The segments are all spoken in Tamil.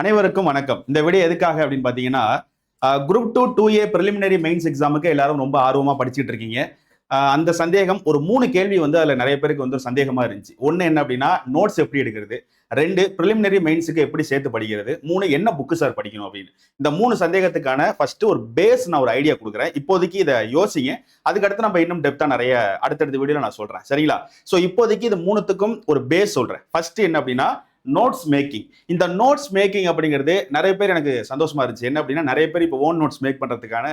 அனைவருக்கும் வணக்கம். இந்த வீடியோ எதுக்காக அப்படின்னு பார்த்தீங்கன்னா group two two A preliminary mains எக்ஸாமுக்கு எல்லாரும் ரொம்ப ஆர்வமாக படிச்சுட்டு இருக்கீங்க. அந்த சந்தேகம் ஒரு மூணு கேள்வி வந்து அதில் நிறைய பேருக்கு வந்து ஒரு சந்தேகமா இருந்துச்சு. ஒன்று என்ன அப்படின்னா நோட்ஸ் எப்படி எடுக்கிறது? ரெண்டு ப்ரிலிமினரி மெயின்ஸுக்கு எப்படி சேர்த்து படிக்கிறது? மூணு என்ன புக்கு சார் படிக்கணும் அப்படின்னு. இந்த மூணு சந்தேகத்துக்கான ஃபர்ஸ்ட் ஒரு பேஸ் நான் ஒரு ஐடியா கொடுக்குறேன். இப்போதைக்கு இதை யோசிங்க. அதுக்கடுத்து நம்ம இன்னும் டெப்த்தாக நிறைய அடுத்தடுத்த வீடியோல நான் சொல்றேன். சரிங்களா? ஸோ இப்போதைக்கு இது மூணுத்துக்கும் ஒரு பேஸ் சொல்றேன். ஃபர்ஸ்ட் என்ன அப்படின்னா நோட்ஸ் மேக்கிங் இந்த நோட்ஸ் மேக்கிங் அப்படிங்கிறது நிறைய பேர் எனக்கு சந்தோஷமா இருந்துச்சு. என்ன அப்படின்னா நிறைய பேர் இப்போ ஓன் நோட்ஸ் மேக் பண்ணுறதுக்கான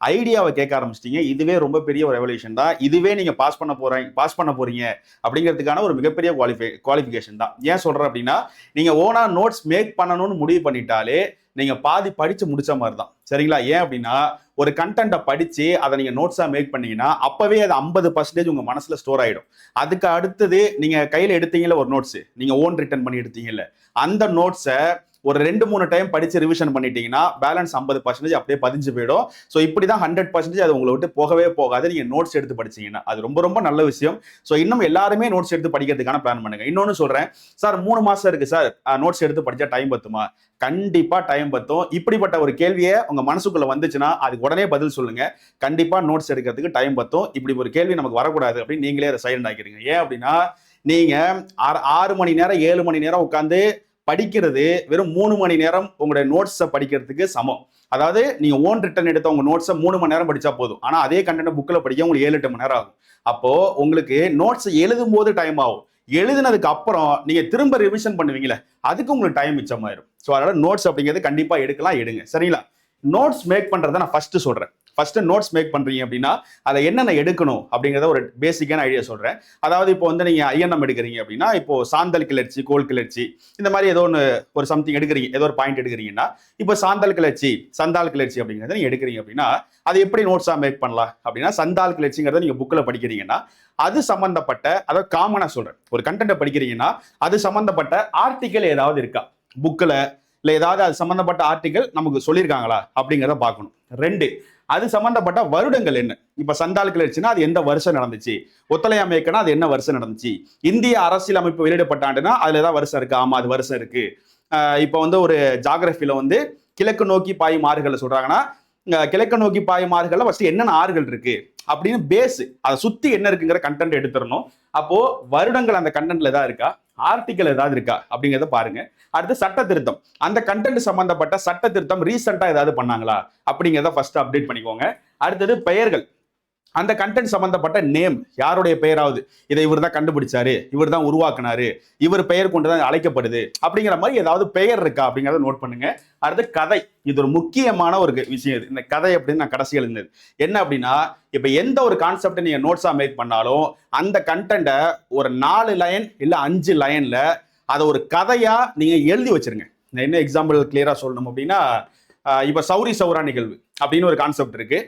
ஐடியாவை கேட்க ஆரம்பிச்சிட்டிங்க. இதுவே ரொம்ப பெரிய ஒரு ரெவல்யூஷன் தான். இதுவே நீங்கள் பாஸ் பண்ண போகிறீங்க பாஸ் பண்ண போகிறீங்க அப்படிங்கிறதுக்கான ஒரு மிகப்பெரிய குவாலிஃபை குவாலிஃபிகேஷன் தான். ஏன் சொல்கிறேன் அப்படின்னா நீங்கள் ஓனாக நோட்ஸ் மேக் பண்ணணும்னு முடிவு பண்ணிட்டாலே நீங்கள் பாதி படித்து முடித்த மாதிரி தான் சரிங்களா? ஏன் அப்படின்னா ஒரு கண்டென்ட்டை படித்து அதை நீங்கள் நோட்ஸாக மேக் பண்ணீங்கன்னா அப்போவே அது ஐம்பது பர்சன்டேஜ் உங்கள் மனசில் ஸ்டோர் ஆகிடும் அதுக்கு அடுத்தது நீங்கள் கையில் எடுத்தீங்கல்ல ஒரு நோட்ஸு நீங்கள் ஓன் ரிட்டர்ன் பண்ணி எடுத்தீங்கல்ல. அந்த நோட்ஸை ஒரு ரெண்டு மூணு டைம் படிச்சு ரிவிஷன் பண்ணிட்டீங்கன்னா பேலன்ஸ் ஐம்பது பர்சன்டேஜ் அப்படியே பதிஞ்சு போயிடும். ஸோ இப்படி தான் ஹண்ட்ரட் பர்சன்டேஜ் அது உங்களை விட்டு போகவே போகாது. நீங்க நோட்ஸ் எடுத்து படிச்சீங்கன்னா. அது ரொம்ப ரொம்ப நல்ல விஷயம். ஸோ இன்னும் எல்லாருமே நோட்ஸ் எடுத்து படிக்கிறதுக்கான பிளான் பண்ணுங்க. இன்னொன்னு சொல்றேன். சார் மூணு மாசம் இருக்கு சார் நோட்ஸ் எடுத்து படிச்சா டைம் பத்துமா? கண்டிப்பா டைம் பத்தும். இப்படிப்பட்ட ஒரு கேள்வியை உங்க மனசுக்குள்ள வந்துச்சுன்னா அதுக்கு உடனே பதில் சொல்லுங்க. கண்டிப்பா நோட்ஸ் எடுக்கிறதுக்கு டைம் பத்தும். இப்படி ஒரு கேள்வி நமக்கு வரக்கூடாது அப்படின்னு நீங்களே அதை சைலண்ட் ஆக்கிடுங்க. ஏன் அப்படின்னா நீங்க ஆறு ஆறு மணி நேரம் ஏழு மணி நேரம் உட்காந்து படிக்கிறது வெறும் மூணு மணி நேரம் உங்களுடைய நோட்ஸை படிக்கிறதுக்கு சமம். அதாவது நீங்கள் ஓன் ரிட்டன் எடுத்த உங்கள் நோட்ஸை மூணு மணி நேரம் படித்தா போதும். ஆனால் அதே கண்டென்ட் புக்கில் படிக்க உங்களுக்கு ஏழு எட்டு மணி நேரம் ஆகும். அப்போது உங்களுக்கு நோட்ஸை எழுதும் போது டைம் ஆகும். எழுதுனதுக்கு அப்புறம் நீங்கள் திரும்ப ரிவிஷன் பண்ணுவீங்களே அதுக்கு உங்களுக்கு டைம் மிச்சமாயிரும். ஸோ அதனால் நோட்ஸ் அப்படிங்கிறது கண்டிப்பாக எடுக்கலாம் எடுங்க. சரிங்களா? நோட்ஸ் மேக் பண்ணுறத நான் ஃபஸ்ட்டு சொல்கிறேன் ஃபர்ஸ்ட் நோட்ஸ் மேக் பண்ணுறீங்க அப்படின்னா அதை என்னென்ன எடுக்கணும் அப்படிங்கிறத ஒரு பேசிக்கான ஐடியா சொல்கிறேன் அதாவது இப்போ வந்து நீங்கள் ஐஎன்எம் எடுக்கிறீங்க அப்படின்னா இப்போ சாந்தல் கிளர்ச்சி கோல் கிளர்ச்சி இந்த மாதிரி ஏதோ ஒன்று ஒரு சம்திங் எடுக்கிறீங்க ஏதோ ஒரு பாயிண்ட் எடுக்கிறீங்கன்னா இப்போ சாந்தல் கிளர்ச்சி சந்தால் கிளர்ச்சி அப்படிங்கிறத நீங்கள் எடுக்கிறீங்க அப்படின்னா அதை எப்படி நோட்ஸாக மேக் பண்ணலாம் அப்படின்னா சந்தால் கிளர்ச்சிங்கிறத நீங்கள் புக்கில் படிக்கிறீங்கன்னா அது சம்மந்தப்பட்ட அதாவது காமனாக சொல்கிறேன் ஒரு கண்டென்ட்டை படிக்கிறீங்கன்னா அது சம்மந்தப்பட்ட ஆர்டிக்கல் ஏதாவது இருக்கா? புக்கில் இல்லை ஏதாவது அது சம்மந்தப்பட்ட ஆர்டிக்கல் நமக்கு சொல்லியிருக்காங்களா அப்படிங்கிறத பார்க்கணும். ரெண்டு அது சம்பந்தப்பட்ட வருடங்கள் என்ன? இப்ப சந்தால் கிளர்ச்சினா அது எந்த வருஷம் நடந்துச்சு? ஒத்தலையாமைக்குனா அது என்ன வருஷம் நடந்துச்சு? இந்திய அரசியல் அமைப்பு வெளியிடப்பட்ட ஆண்டுனா அதுல ஏதாவது வருஷம் இருக்கு. ஆமா அது வருஷம் இருக்கு. இப்போ வந்து ஒரு ஜாகிரபியில வந்து கிழக்கு நோக்கி பாயும் ஆறுகளை சொல்றாங்கன்னா கிழக்கு நோக்கி பாயும் ஆறுகள்ல ஃபர்ஸ்ட் என்னென்ன ஆறுகள் இருக்கு? அப்படின்னு பேஸ் அதை சுத்தி என்ன இருக்குங்கிற கண்டென்ட் எடுத்துடணும். அப்போ வருடங்கள் அந்த கண்டென்ட்ல தான் இருக்கா? ஆர்டிக்கல் ஏதாவது இருக்கா அப்படிங்கிறத பாருங்க. அடுத்து சட்ட திருத்தம். அந்த கண்டென்ட் சம்பந்தப்பட்ட சட்ட திருத்தம் ரீசெண்டாக ஏதாவது பண்ணாங்களா அப்படிங்கிறத ஃபர்ஸ்ட் அப்டேட் பண்ணிக்கோங்க. அடுத்தது பெயர்கள். அந்த கண்டென்ட் சம்பந்தப்பட்ட நேம் யாருடைய பெயராவது? இதை இவர் தான் கண்டுபிடிச்சாரு. இவர் தான் உருவாக்குனாரு. இவர் பெயர் கொண்டு தான் அழைக்கப்படுது. அப்படிங்கிற மாதிரி ஏதாவது பெயர் இருக்கா அப்படிங்கிறத நோட் பண்ணுங்க. அடுத்து கதை. இது ஒரு முக்கியமான ஒரு விஷயம் இது. இந்த கதை அப்படின்னு நான் கடைசி எழுந்தது என்ன அப்படின்னா இப்போ எந்த ஒரு கான்செப்டை நீங்கள் நோட்ஸாக மேக் பண்ணாலும் அந்த கண்டென்ட்டை ஒரு நாலு லைன் இல்லை அஞ்சு லைனில் அதை ஒரு கதையாக நீங்கள் எழுதி வச்சிருங்க. நான் என்ன எக்ஸாம்பிள் கிளியராக சொல்லணும் அப்படின்னா இப்ப சௌரி சௌரா நிகழ்வு அப்படின்னு ஒரு கான்செப்ட் இருக்கு.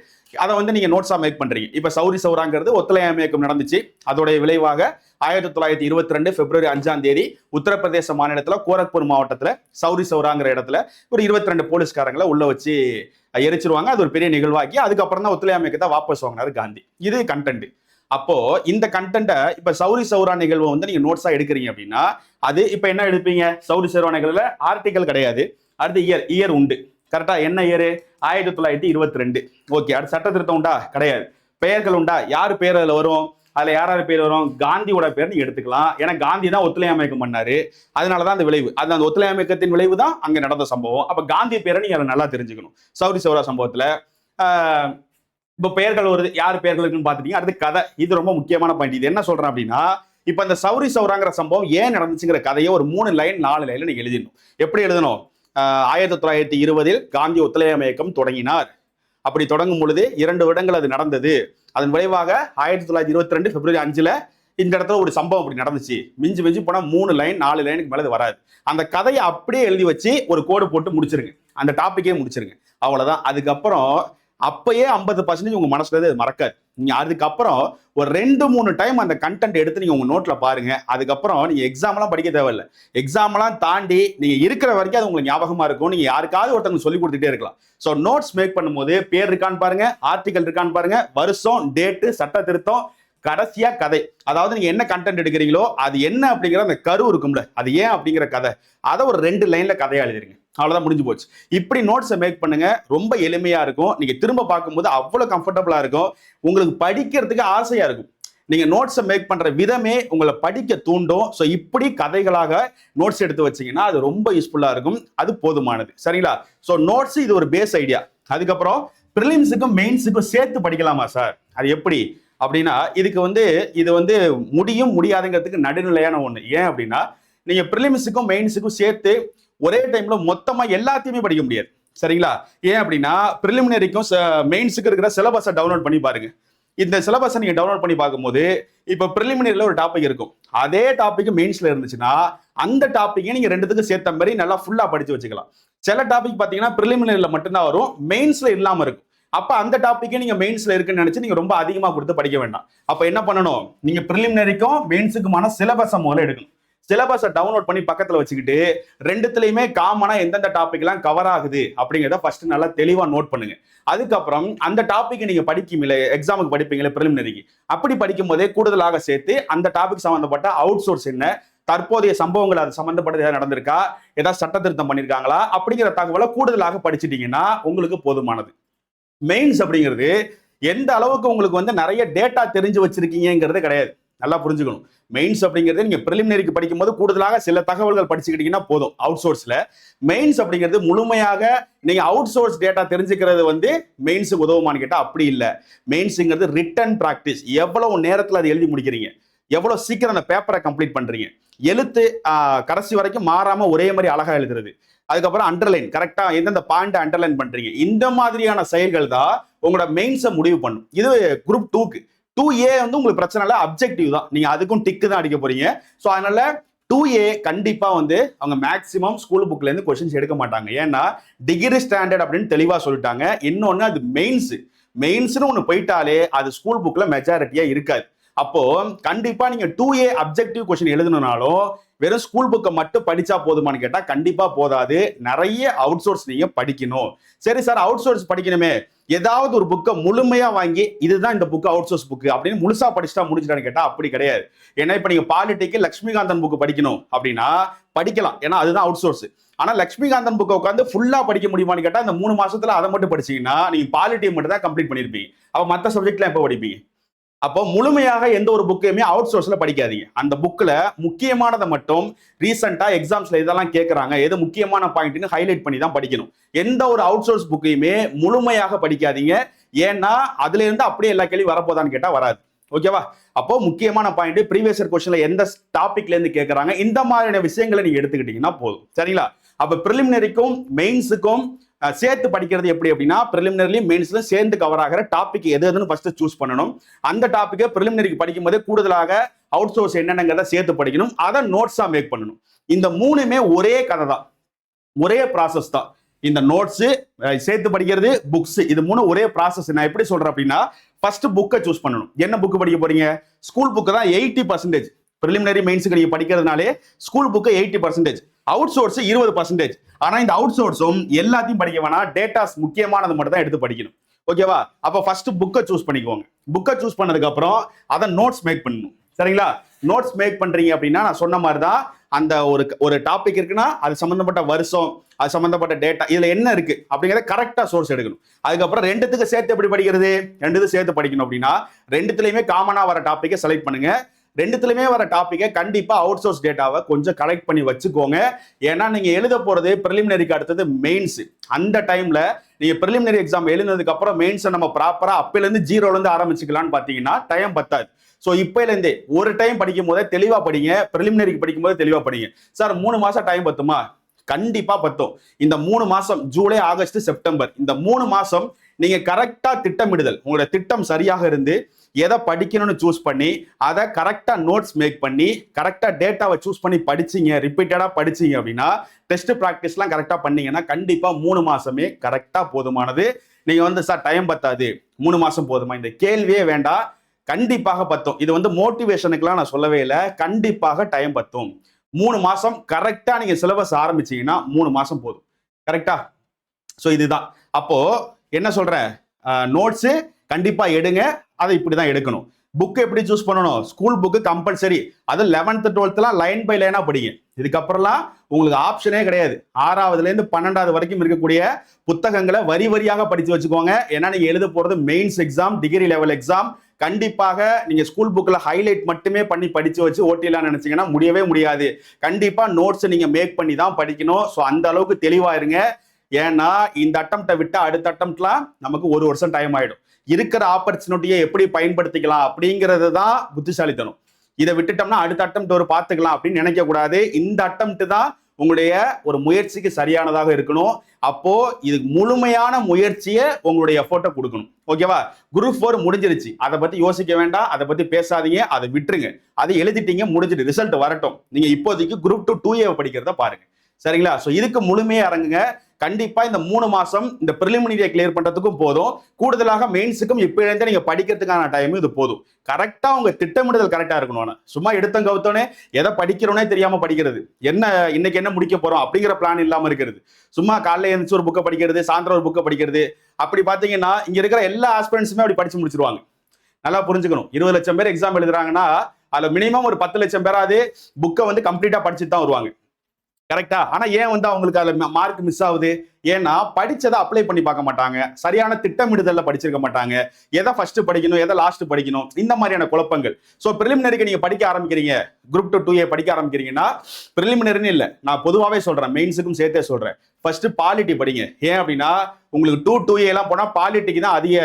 அதை வந்து நீங்க நோட்ஸா மேக் பண்றீங்க. இப்ப சௌரி சௌராங்கிறது ஒத்துழையாமை இயக்கம் நடந்துச்சு. அதோடைய விளைவாக ஆயிரத்தி தொள்ளாயிரத்தி இருபத்தி ரெண்டு பிப்ரவரி அஞ்சாம் தேதி உத்தரப்பிரதேச மாநிலத்துல கோரக்பூர் மாவட்டத்துல சௌரி சௌராங்கிற இடத்துல ஒரு இருபத்தி ரெண்டு போலீஸ்காரங்களை உள்ள வச்சு எரிச்சிருவாங்க. அது ஒரு பெரிய நிகழ்வாக்கி அதுக்கப்புறம் தான் ஒத்துழையாமை இயக்கத்தை வாபஸ் வாங்கினாரு காந்தி. இது கண்டென்ட் அப்போ இந்த கண்டென்ட்டை இப்ப சௌரி சௌரா நிகழ்வை வந்து நீங்க நோட்ஸா எடுக்கிறீங்க அப்படின்னா அது இப்ப என்ன எடுப்பீங்க? சௌரி சௌரா நிகழ்வுல ஆர்டிக்கல் கிடையாது. அடுத்து இயர் இயர் உண்டு. கரெக்டா என்ன இயரு ஆயிரத்தி தொள்ளாயிரத்தி இருபத்தி ரெண்டு ஓகே அடுத்து சட்ட திருத்தம் உண்டா? கிடையாது. பெயர்கள் உண்டா? யார் பேர் அதில் வரும்? அதில் யார் யார் பேர் வரும்? காந்தியோட பேர் நீங்கள் எடுத்துக்கலாம். ஏன்னா காந்தி தான் ஒத்துழையாமை இயக்கம் பண்ணாரு அதனாலதான் அந்த விளைவு. அது அந்த ஒத்துழையாமை இயக்கத்தின் விளைவு தான் அங்கே நடந்த சம்பவம். அப்போ காந்தி பேரை நீங்கள் அதை நல்லா தெரிஞ்சுக்கணும்? சௌரி சௌரா சம்பவத்தில் இப்போ பெயர்கள் வருது. யார் பெயர்கள் இருக்குன்னு பார்த்துட்டீங்க. அடுத்து கதை. இது ரொம்ப முக்கியமான பாயிண்ட் இது என்ன சொல்கிறேன் அப்படின்னா இப்போ இந்த சௌரி சௌராங்கிற சம்பவம் ஏன் நடந்துச்சுங்கிற கதையை ஒரு மூணு லைன் நாலு லைனில் நீங்கள் எழுதிடணும். எப்படி எழுதணும்? ஆயிரத்தி தொள்ளாயிரத்தி இருபதில் காந்தி ஒத்துழையாமை இயக்கம் தொடங்கினார். அப்படி தொடங்கும் பொழுது இரண்டு வருடங்கள் அது நடந்தது. அதன் விளைவாக ஆயிரத்தி தொள்ளாயிரத்தி இருபத்தி ரெண்டு பிப்ரவரி அஞ்சுல இந்த இடத்துல ஒரு சம்பவம் அப்படி நடந்துச்சு. மிஞ்சி மிஞ்சி போனால் மூணு லைன் நாலு லைனுக்கு மேலே வராது. அந்த கதையை அப்படியே எழுதி வச்சு ஒரு கோடு போட்டு முடிச்சிருங்க. அந்த டாப்பிக்கே முடிச்சிருங்க. அவ்வளோதான் அதுக்கப்புறம் அப்பயே ஐம்பது பர்சன்டேஜ் உங்க மனசுல இருந்து அது மறக்காது. நீங்க அதுக்கப்புறம் ஒரு ரெண்டு மூணு டைம் அந்த கண்டென்ட் எடுத்து நீங்க உங்க நோட்ல பாருங்க. அதுக்கப்புறம் நீங்க எக்ஸாம் எல்லாம் படிக்க தேவையில்ல. எக்ஸாம் எல்லாம் தாண்டி நீங்க இருக்கிற வரைக்கும் அது உங்களுக்கு ஞாபகமா இருக்கும். நீங்க யாருக்காவது ஒருத்தவங்க சொல்லி கொடுத்துட்டே இருக்கலாம். ஸோ நோட்ஸ் மேக் பண்ணும்போது பேர் இருக்கான்னு பாருங்க ஆர்டிகல் இருக்கான்னு பாருங்க வருஷம் டேட்டு சட்ட திருத்தம் கடைசியா கதை. அதாவது நீங்க என்ன கண்டென்ட் எடுக்கிறீங்களோ அது என்ன அப்படிங்கிற அந்த கரு இருக்கும்ல. அது ஏன் அப்படிங்கிற கதை. அதை ஒரு ரெண்டு லைன்ல கதையா எழுதிருங்க. அவ்வளோதான் முடிஞ்சு போச்சு. இப்படி நோட்ஸை மேக் பண்ணுங்க. ரொம்ப எளிமையா இருக்கும். நீங்க திரும்ப பார்க்கும்போது அவ்வளோ கம்ஃபர்டபுளா இருக்கும். உங்களுக்கு படிக்கிறதுக்கு ஆசையா இருக்கும். நீங்க நோட்ஸை மேக் பண்ற விதமே உங்களை படிக்க தூண்டும். ஸோ இப்படி கதைகளாக நோட்ஸ் எடுத்து வச்சீங்கன்னா அது ரொம்ப யூஸ்ஃபுல்லா இருக்கும். அது போதுமானது. சரிங்களா? ஸோ நோட்ஸ் இது ஒரு பேஸ் ஐடியா அதுக்கப்புறம் ப்ரிலிம்ஸுக்கும் மெயின்ஸுக்கும் சேர்த்து படிக்கலாமா சார் அது எப்படி? அப்படின்னா இதுக்கு வந்து இது வந்து முடியும் முடியாதுங்கிறதுக்கு நடுநிலையான ஒன்று ஏன் அப்படின்னா நீங்கள் ப்ரிலிம்ஸுக்கும் மெயின்ஸுக்கும் சேர்த்து ஒரே டைம்ல மொத்தமா எல்லாத்தையுமே படிக்க முடியாது. சரிங்களா? ஏன் அப்படின்னா ப்ரிலிமினரிக்கும் மெயின்ஸுக்கு இருக்கிற சிலபஸை டவுன்லோட் பண்ணி பாருங்க. இந்த சிலபஸை நீங்க டவுன்லோட் பண்ணி பார்க்கும்போது இப்போ ப்ரிலிமினரியில் ஒரு டாபிக் இருக்கும். அதே டாபிக் மெயின்ஸ்ல இருந்துச்சுன்னா அந்த டாப்பிக்கை நீங்க ரெண்டுத்துக்கும் சேர்த்த மாதிரி நல்லா ஃபுல்லா படிச்சு வச்சுக்கலாம். சில டாபிக் பார்த்தீங்கன்னா ப்ரிலிமினரியில் மட்டும்தான் வரும் மெயின்ஸ்ல இல்லாமல் இருக்கும். அப்போ அந்த டாப்பிக்கே நீங்க மெயின்ஸ்ல இருக்குன்னு நினைச்சு நீங்க ரொம்ப அதிகமாக கொடுத்து படிக்க வேண்டாம். அப்போ என்ன பண்ணணும்? நீங்க ப்ரிலிமினரிக்கும் மெயின்ஸுக்குமான சிலபஸை முதல்ல எடுக்கணும். சிலபஸை டவுன்லோட் பண்ணி பக்கத்துல வச்சுக்கிட்டு ரெண்டுத்துலயுமே காமனா எந்தெந்த டாபிக் எல்லாம் கவர் ஆகுது அப்படிங்கிறத ஃபர்ஸ்ட் நல்லா தெளிவா நோட் பண்ணுங்க. அதுக்கப்புறம் அந்த டாபிக் நீங்க படிக்குமில்ல எக்ஸாமுக்கு படிப்பீங்களே ப்ரிலிமினரிக்கு அப்படி படிக்கும் போதே கூடுதலாக சேர்த்து அந்த டாபிக் சம்பந்தப்பட்ட அவுட் சோர்ஸ் என்ன தற்போதைய சம்பவங்கள் அது சம்மந்தப்பட்டது ஏதாவது நடந்திருக்கா ஏதாவது சட்ட திருத்தம் பண்ணியிருக்காங்களா அப்படிங்கிற தகவலை கூடுதலாக படிச்சிட்டீங்கன்னா உங்களுக்கு போதுமானது. மெயின்ஸ் அப்படிங்கிறது எந்த அளவுக்கு உங்களுக்கு வந்து நிறைய டேட்டா தெரிஞ்சு வச்சிருக்கீங்கிறது கிடையாது. நல்லா புரிஞ்சுக்கணும். மெயின்ஸ் அப்படிங்கிறது நீங்க ப்ரிலிமினரிக்கு படிக்கும்போது கூடுதலாக சில தகவல்கள் படிச்சுக்கிட்டீங்கன்னா போதும். அவுட் சோர்ஸ்ல மெயின்ஸ் அப்படிங்கிறது முழுமையாக நீங்க அவுட் சோர்ஸ் டேட்டா தெரிஞ்சுக்கிறது வந்து மெயின்ஸுக்கு உதவுமான்னு கேட்டா அப்படி இல்லை. மெயின்ஸுங்கிறது ரிட்டன் ப்ராக்டிஸ் எவ்வளவு நேரத்தில் அதை எழுதி முடிக்கிறீங்க? எவ்வளவு சீக்கிரம் அந்த பேப்பரை கம்ப்ளீட் பண்றீங்க? எழுத்து கடைசி வரைக்கும் மாறாம ஒரே மாதிரி அழகா எழுதுறது. அதுக்கப்புறம் அண்டர்லைன் கரெக்டா எந்தெந்த பாயிண்ட் அண்டர்லைன் பண்றீங்க? இந்த மாதிரியான செயல்கள் தான் உங்களோட மெயின்ஸை முடிவு பண்ணும். இது குரூப் டூக்கு டூ ஏ வந்து உங்களுக்கு பிரச்சனை இல்லை அப்ஜெக்டிவ் தான். நீங்க அதுக்கும் டிக்கு தான் அடிக்க போறீங்க. ஸோ அதனால டூ ஏ கண்டிப்பாக வந்து அவங்க மேக்ஸிமம் ஸ்கூல் புக்லேருந்து கொஷின்ஸ் எடுக்க மாட்டாங்க. ஏன்னா டிகிரி ஸ்டாண்டர்ட் அப்படின்னு தெளிவாக சொல்லிட்டாங்க. இன்னொன்று அது மெயின்ஸ் மெயின்ஸ்னு ஒன்று போயிட்டாலே அது ஸ்கூல் புக்கில் மெஜாரிட்டியாக இருக்காது. அப்போ கண்டிப்பா நீங்க டூ ஏ அப்ஜெக்டிவ் கொஸ்டின் எழுதணும்னாலும் வெறும் ஸ்கூல் புக்கை மட்டும் படிச்சா போதுமான்னு கேட்டா கண்டிப்பா போதாது. நிறைய அவுட் சோர்ஸ் நீங்க படிக்கணும். சரி சார் அவுட் சோர்ஸ் படிக்கணுமே. ஏதாவது ஒரு புக்கை முழுமையா வாங்கி இதுதான் இந்த புக் அவுட் சோர்ஸ் புக் அப்படின்னு முழுசா படிச்சுட்டா முடிஞ்சிட்டான்னு கேட்டா அப்படி கிடையாது. ஏன்னா இப்ப நீங்க பாலிட்டிக்கு லட்சுமிகாந்தன் புக் படிக்கணும் அப்படின்னா படிக்கலாம். ஏன்னா அதுதான் அவுட் சோர்ஸ் ஆனா லட்சுமிகாந்தன் புக்கை உட்காந்து ஃபுல்லா படிக்க முடியுமான்னு கேட்டா அந்த மூணு மாசத்துல அதை மட்டும் படிச்சீங்கன்னா நீங்க பாலிட்டி மட்டும் தான் கம்ப்ளீட் பண்ணிருப்பீங்க. அப்ப மத்த சப்ஜெக்ட்லாம் எப்போ படிப்பீங்க? அப்போ முழுமையாக எந்த ஒரு புக்கையுமே அவுட் சோர்ஸ்ல படிக்காதீங்க. அந்த புக்கில் முக்கியமானதை மட்டும் ரீசெண்டாக எக்ஸாம்ஸ்ல இதெல்லாம் கேட்குறாங்க எது முக்கியமான பாயிண்ட்னு ஹைலைட் பண்ணி தான் படிக்கணும். எந்த ஒரு அவுட் சோர்ஸ் புக்கையுமே முழுமையாக படிக்காதீங்க. ஏன்னா அதுல இருந்து அப்படியே எல்லா கேள்வி வரப்போதான்னு கேட்டால் வராது. ஓகேவா அப்போ முக்கியமான பாயிண்ட் ப்ரீவியஸ் கொஸ்டின்ல எந்த டாபிக்ல இருந்து கேட்கறாங்க இந்த மாதிரியான விஷயங்களை நீங்க எடுத்துக்கிட்டீங்கன்னா போதும். சரிங்களா? அப்ப ப்ரிலிமினரிக்கும் மெயின்ஸுக்கும் சேர்த்து படிக்கிறது எப்படி அப்படின்னா ப்ரிலிமினரிலையும் மெயின்ஸ்லையும் சேர்ந்து கவர் ஆகிற டாபிக் எது எதுன்னு ஃபர்ஸ்ட் சூஸ் பண்ணணும். அந்த டாப்பிக்கை ப்ரிலிமினரிக்கு படிக்கும் போதே கூடுதலாக அவுட் சோர்ஸ் என்னென்னங்கிறத சேர்த்து படிக்கணும். அதை நோட்ஸாக மேக் பண்ணணும். இந்த மூணுமே ஒரே கதை தான். ஒரே ப்ராசஸ் தான். இந்த நோட்ஸு சேர்த்து படிக்கிறது புக்ஸ் இது மூணு ஒரே ப்ராசஸ் நான் எப்படி சொல்றேன் அப்படின்னா ஃபர்ஸ்ட் புக்கை சூஸ் பண்ணணும். என்ன புக்கு படிக்க போறீங்க? ஸ்கூல் புக்கு தான் எயிட்டி பர்சன்டேஜ் ப்ரிலிமினரி மெயின்ஸுக்கு நீங்க படிக்கிறதுனாலே school book eighty percentage out source இருபது பர்சன்டேஜ் ஆனா இந்த அவுட் சோர்ஸும் எல்லாத்தையும் படிக்க வேணாம். டேட்டாஸ் முக்கியமானது மட்டும் தான் எடுத்து படிக்கணும். ஓகேவா அப்போ ஃபர்ஸ்ட் புக்கை சூஸ் பண்ணிக்கோங்க. புக்கை சூஸ் பண்ணதுக்கு அப்புறம் அதை நோட்ஸ் மேக் பண்ணணும். சரிங்களா? நோட்ஸ் மேக் பண்றீங்க அப்படின்னா நான் சொன்ன மாதிரி தான் அந்த ஒரு ஒரு டாபிக் இருக்குன்னா அது சம்மந்தப்பட்ட வருஷம் அது சம்மந்தப்பட்ட டேட்டா இதுல என்ன இருக்கு அப்படிங்கிறத கரெக்டா சோர்ஸ் எடுக்கணும். அதுக்கப்புறம் ரெண்டுத்துக்கு சேர்த்து எப்படி படிக்கிறது? ரெண்டுத்துக்கும் சேர்த்து படிக்கணும் அப்படின்னா ரெண்டுத்துலயுமே காமனா வர டாப்பிக்கை செலக்ட் பண்ணுங்க. ரெண்டுத்துலயுமே வர டாப்பிக்கை கண்டிப்பா அவுட் சோர்ஸ் டேட்டாவை கொஞ்சம் கலெக்ட் பண்ணி வச்சுக்கோங்க. ஏன்னா நீங்க எழுத போறது ப்ரிலிமினரிக்கு அடுத்தது மெயின்ஸ் அந்த டைம்ல நீங்க ப்ரிலிமினரி எக்ஸாம் எழுதினதுக்கு அப்புறம் மெயின்ஸை நம்ம ப்ராப்பரா அப்போலேருந்து இருந்து ஜீரோல இருந்து ஆரம்பிச்சுக்கலாம்னு பாத்தீங்கன்னா டைம் பத்தாது. ஸோ இப்பையில ஒரு டைம் படிக்கும் போதே தெளிவாக படிங்க. ப்ரிலிமினரிக்கு படிக்கும் போதே தெளிவாக படிங்க. சார் மூணு மாதம் டைம் பத்துமா? கண்டிப்பாக பத்தும். இந்த மூணு மாதம் ஜூலை ஆகஸ்ட் செப்டம்பர். இந்த மூணு மாதம் நீங்கள் கரெக்டாக திட்டமிடுதல். உங்களோட திட்டம் சரியாக இருந்து எதை படிக்கணும்னு சூஸ் பண்ணி அதை கரெக்டாக நோட்ஸ் மேக் பண்ணி கரெக்டாக டேட்டாவை சூஸ் பண்ணி படிச்சீங்க ரிப்பீட்டடாக படிச்சீங்க அப்படின்னா டெஸ்ட் ப்ராக்டிஸ்லாம் கரெக்டாக பண்ணீங்கன்னா கண்டிப்பாக மூணு மாதமே கரெக்டாக போதுமானது. நீங்கள் வந்து சார் டைம் பத்தாது. மூணு மாதம் போதுமா? இந்த கேள்வியே வேண்டாம். கண்டிப்பாக பத்தும். இது வந்து மோட்டிவேஷனுக்குலாம் நான் சொல்லவே இல்லை. கண்டிப்பாக டைம் பத்தும். மூணு மாதம் கரெக்டாக நீங்கள் சிலபஸ் ஆரம்பிச்சீங்கன்னா மூணு மாதம் போதும். கரெக்டா ஸோ இதுதான். அப்போது என்ன சொல்கிறேன் நோட்ஸு கண்டிப்பா எடுங்க. அதை இப்படி தான் எடுக்கணும். புக்கு எப்படி சூஸ் பண்ணணும்? ஸ்கூல் புக்கு கம்பல்சரி அது லெவன்த் டுவெல்த்லாம் லைன் பை லைனா படிங்க. இதுக்கப்புறம்லாம் உங்களுக்கு ஆப்ஷனே கிடையாது. ஆறாவதுல இருந்து பன்னெண்டாவது வரைக்கும் இருக்கக்கூடிய புத்தகங்களை வரி வரியாக படித்து வச்சுக்கோங்க. ஏன்னா நீங்க எழுத போறது mains exam degree level exam கண்டிப்பாக நீங்க ஸ்கூல் புக்கில் ஹைலைட் மட்டுமே பண்ணி படிச்சு வச்சு ஓட்டிலாம் நினைச்சீங்கன்னா முடியவே முடியாது. கண்டிப்பா நோட்ஸ் நீங்க மேக் பண்ணி தான் படிக்கணும். ஸோ அந்த அளவுக்கு தெளிவா இருங்க. ஏன்னா இந்த அட்டம்ப்டை விட்டு அடுத்த அட்டம்ப்ட்லாம் நமக்கு ஒரு வருஷம் டைம் ஆயிடும். இருக்கிற ஆப்பர்ச்சுனிட்டியை எப்படி பயன்படுத்திக்கலாம் அப்படிங்கிறது தான் புத்திசாலித்தனம். இதை விட்டுட்டோம்னா அடுத்த அட்டம்ட்டு ஒரு பார்த்துக்கலாம் அப்படின்னு நினைக்கக்கூடாது. இந்த அட்டம்ட்டு தான் உங்களுடைய ஒரு முயற்சிக்கு சரியானதாக இருக்கணும். அப்போ இது முழுமையான முயற்சியை உங்களுடைய எஃபோர்ட்டை கொடுக்கணும். ஓகேவா குரூப் ஃபோர் முடிஞ்சிருச்சு. அதை பத்தி யோசிக்க வேண்டாம். அதை பத்தி பேசாதீங்க. அதை விட்டுருங்க. அதை எழுதிட்டீங்க முடிஞ்சிட்டு. ரிசல்ட் வரட்டும். நீங்க இப்போதைக்கு குரூப் டூ டூ ஏ படிக்கிறத பாருங்க. சரிங்களா? ஸோ இதுக்கு முழுமையாக இறங்குங்க. கண்டிப்பா இந்த மூணு மாசம் இந்த பிரிலிமினரியை கிளியர் பண்றதுக்கும் போதும். கூடுதலாக மெயின்ஸுக்கும் இப்போ இருந்தே நீங்க படிக்கிறதுக்கான டைம் இது போதும். கரெக்டா உங்க திட்டமிடுதல் கரெக்டா இருக்கணும் சும்மா எடுத்தம் கவுத்தோனே எதை படிக்கிறோனே தெரியாம படிக்கிறது. என்ன இன்னைக்கு என்ன முடிக்க போறோம் அப்படிங்கிற பிளான் இல்லாம இருக்கிறது. சும்மா காலைல எழுந்துச்சு ஒரு புக்கை படிக்கிறது சாயந்தரம் ஒரு புக்கை படிக்கிறது. அப்படி பாத்தீங்கன்னா இங்க இருக்கிற எல்லா ஆஸ்பிரண்ட்ஸுமே அப்படி படிச்சு முடிச்சிருவாங்க. நல்லா புரிஞ்சுக்கணும். இருபது லட்சம் பேர் எக்ஸாம் எழுதுறாங்கன்னா அதுல மினிமம் ஒரு பத்து லட்சம் பேராது புக்கை வந்து கம்ப்ளீட்டா படிச்சுட்டு தான் வருவாங்க. கரெக்டா ஆனா ஏன் வந்து அவங்களுக்கு அதுல மார்க் மிஸ் ஆகுது? ஏன்னா படிச்சதை அப்ளை பண்ணி பார்க்க மாட்டாங்க. சரியான திட்டமிடுதல்ல படிச்சிருக்க மாட்டாங்க. எதை ஃபர்ஸ்ட் படிக்கணும் எதை லாஸ்ட் படிக்கணும் இந்த மாதிரியான குழப்பங்கள். ஸோ ப்ரிலிமினரிக்கு நீங்க படிக்க ஆரம்பிக்கிறீங்க. குரூப் டூ டூ ஏ படிக்க ஆரம்பிக்கிறீங்கன்னா ப்ரிலிமினரின்னு இல்லை. நான் பொதுவாகவே சொல்றேன். மெயின்ஸுக்கும் சேர்த்தே சொல்றேன். ஃபர்ஸ்ட் பாலிட்டி படிங்க. ஏன் அப்படின்னா உங்களுக்கு டூ டூ எல்லாம் போனால் பாலிட்டிக்கு தான் அதிக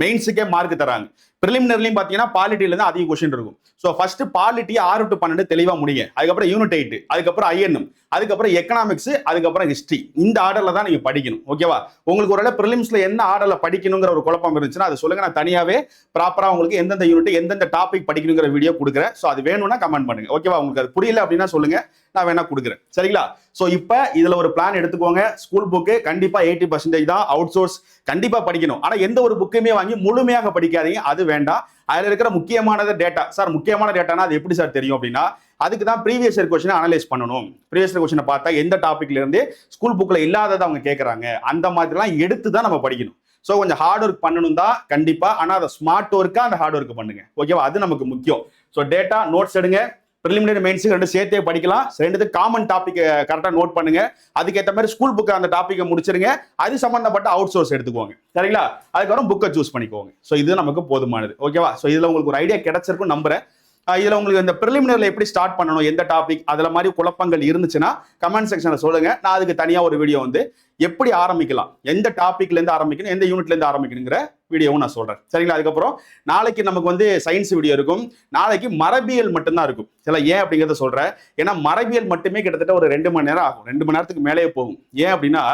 மெயின்ஸுக்கே மார்க் தராங்க. ப்ரிலிமினர்லையும் பார்த்தீங்கன்னா பாலிட்டியில தான் அதிக கொஸ்டின் இருக்கும். ஸோ ஃபர்ஸ்ட் பாலிட்டி ஆறு டு பன்னெண்டு தெளிவாக முடியுங்க அதுக்கப்புறம் யூனிட் எயிட் அதுக்கப்புறம் ஐஎன்எம் அதுக்கப்புறம் எக்கனாமிக்ஸ் அதுக்கப்புறம் ஹிஸ்ட்ரி இந்த ஆர்டரில் தான் நீங்கள் படிக்கணும் ஓகேவா உங்களுக்கு ஒரு ப்ரிலிம்ஸில் என்ன ஆர்டரில் படிக்கணுங்கிற ஒரு குழப்பம் இருந்துச்சுன்னா அது சொல்லுங்கள் நான் தனியாகவே ப்ராப்பராக உங்களுக்கு எந்தெந்த யூனிட் எந்தெந்த டாபிக் படிக்கணுங்கிற வீடியோ கொடுக்குறேன். ஸோ அது வேணும்னா கமெண்ட் பண்ணுங்க ஓகேவா உங்களுக்கு அது புரியல அப்படின்னா சொல்லுங்கள் நான் வேணா கொடுக்குறேன். சரிங்களா? ஸோ இப்போ இதில் ஒரு பிளான் எடுத்துக்கோங்க. ஸ்கூல் புக்கு கண்டிப்பாக எயிட்டி பர்சன்டேஜ் தான் அவுட் சோர்ஸ் கண்டிப்பாக படிக்கணும். ஆனால் எந்த ஒரு புக்கையுமே வாங்கி முழுமையாக படிக்காதீங்க. அது வேண்டாம். அதில் இருக்கிற முக்கியமானது டேட்டா சார் முக்கியமான டேட்டானா அது எப்படி சார் தெரியும் அப்படின்னா அதுக்கு தான் ப்ரீவியஸ் இயர் கொஸ்டினை அனலைஸ் பண்ணணும். ப்ரீவியஸ் இயர் கொஸ்டினை பார்த்தா எந்த டாப்பிக்ல இருந்து ஸ்கூல் புக்கில் இல்லாததை அவங்க கேட்குறாங்க அந்த மாதிரிலாம் எடுத்து தான் நம்ம படிக்கணும். ஸோ கொஞ்சம் ஹார்ட் ஒர்க் பண்ணணும் தான் கண்டிப்பாக ஆனால் அதை ஸ்மார்ட் ஒர்க்காக அந்த ஹார்ட் ஒர்க் பண்ணுங்க. ஓகேவா அது நமக்கு முக்கியம். ஸோ டேட்டா நோட்ஸ் எடுங்க. ப்ரிலிமினரி மெயின்ஸுக்கு ரெண்டு சேர்த்தே படிக்கலாம். ரெண்டு காமன் டாபிக் கரெக்டாக நோட் பண்ணுங்க. அதுக்கேற்ற மாதிரி ஸ்கூல் புக்கை அந்த டாப்பிக்கை முடிச்சிருங்க. அது சம்மந்தப்பட்ட அவுட் சோர்ஸ் எடுத்துக்கோங்க. சரிங்களா? அதுக்கப்புறம் புக்கை சூஸ் பண்ணிக்கோங்க. ஸோ இது நமக்கு போதுமானது. ஓகேவா ஸோ இதில் உங்களுக்கு ஒரு ஐடியா கிடைச்சிருக்கும் நம்புறேன். இதில் உங்களுக்கு இந்த ப்ரிலிமினரில் எப்படி ஸ்டார்ட் பண்ணணும் எந்த டாபிக் அதில் மாதிரி குழப்பங்கள் இருந்துச்சுன்னா கமெண்ட் செக்ஷனில் சொல்லுங்க. நான் அதுக்கு தனியாக ஒரு வீடியோ வந்து எப்படி ஆரம்பிக்கலாம் எந்த டாப்பிக்லேருந்து ஆரம்பிக்கணும் எந்த யூனிட்லேருந்து ஆரம்பிக்கணுங்கிற வீடியோவும் நான் சொல்கிறேன் சரிங்களா? அதுக்கப்புறம் நாளைக்கு நமக்கு வந்து சயின்ஸ் வீடியோ இருக்கும். நாளைக்கு மரபியல் மட்டும்தான் இருக்கும். சில ஏன் அப்படிங்கிறத சொல்கிறேன் ஏன்னா மரபியல் மட்டுமே கிட்டத்தட்ட ஒரு ரெண்டு மணி நேரம் ஆகும். ரெண்டு மணி நேரத்துக்கு மேலேயே போகும். ஏன் அப்படின்னா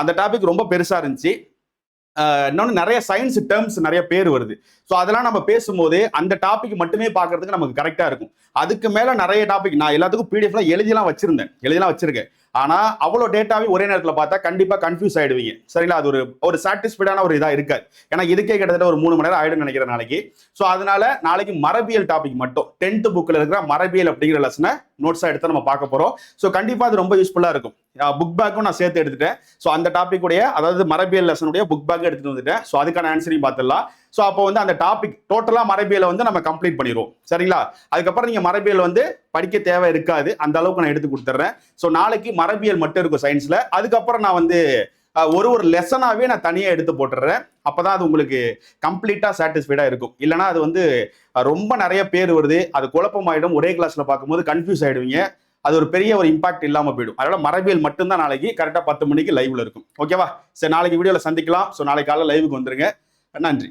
அந்த டாபிக் ரொம்ப பெருசாக இருந்துச்சு. இன்னொன்று நிறைய சயின்ஸ் டேர்ம்ஸ் நிறைய பேர் வருது. ஸோ அதெல்லாம் நம்ம பேசும்போது அந்த டாபிக் மட்டுமே பார்க்கறதுக்கு நமக்கு கரெக்டாக இருக்கும். அதுக்கு மேலே நிறைய டாபிக் நான் எல்லாத்துக்கும் பிடிஎஃப்லாம் எழுதிலாம் வச்சிருந்தேன். எழுதிலாம் வச்சிருக்கேன். ஆனால் அவ்வளோ டேட்டாவே ஒரே நேரத்தில் பார்த்தா கண்டிப்பாக கன்ஃபியூஸ் ஆயிடுவீங்க. சரிங்களா? அது ஒரு ஒரு சாட்டிஸ்ஃபைடான ஒரு இதாக இருக்காது. ஏன்னா இதுக்கே கிட்டத்தட்ட ஒரு மூணு மணி நேரம் ஆயிடும்னு நினைக்கிறேன் நாளைக்கு. ஸோ அதனால நாளைக்கு மரபியல் டாபிக் மட்டும். டென்த் புக்கில் இருக்கிற மரபியல் அப்படிங்கிற லெசனை நோட்ஸாக எடுத்து நம்ம பார்க்க போகிறோம் ஸோ கண்டிப்பாக அது ரொம்ப யூஸ்ஃபுல்லாக இருக்கும். புக் பேக்கும் நான் சேர்த்து எடுத்துட்டேன். ஸோ அந்த டாபிக் உடைய அதாவது மரபியல் லெசனுடைய புக் பேக் எடுத்துட்டு வந்துட்டேன். ஸோ அதுக்கான ஆன்சரையும் பார்த்துடலாம். ஸோ அப்போ வந்து அந்த டாபிக் டோட்டலாக மரபியலை வந்து நம்ம கம்ப்ளீட் பண்ணிடுவோம். சரிங்களா? அதுக்கப்புறம் நீங்கள் மரபியல் வந்து படிக்க தேவை இருக்காது. அந்த அளவுக்கு நான் எடுத்து கொடுத்துட்றேன். ஸோ நாளைக்கு மரபியல் மட்டும் இருக்கும் சயின்ஸில் அதுக்கப்புறம் நான் வந்து ஒரு ஒரு லெசனாகவே நான் தனியாக எடுத்து போட்டுடுறேன். அப்போ தான் அது உங்களுக்கு கம்ப்ளீட்டாக சாட்டிஸ்ஃபைடாக இருக்கும். இல்லைனா அது வந்து ரொம்ப நிறைய பேர் வருது. அது குழப்பமாயிடும். ஒரே கிளாஸில் பார்க்கும்போது கன்ஃபியூஸ் ஆகிடுவீங்க அது ஒரு பெரிய ஒரு இம்பாக்ட் இல்லாமல் போயிடும். அதனால மரபியல் மட்டும்தான் நாளைக்கு கரெக்டாக பத்து மணிக்கு லைவ்ல இருக்கும். ஓகேவா சரி நாளைக்கு வீடியோவில் சந்திக்கலாம். ஸோ நாளைக்கு காலையில் லைவுக்கு வந்துருங்க. நன்றி.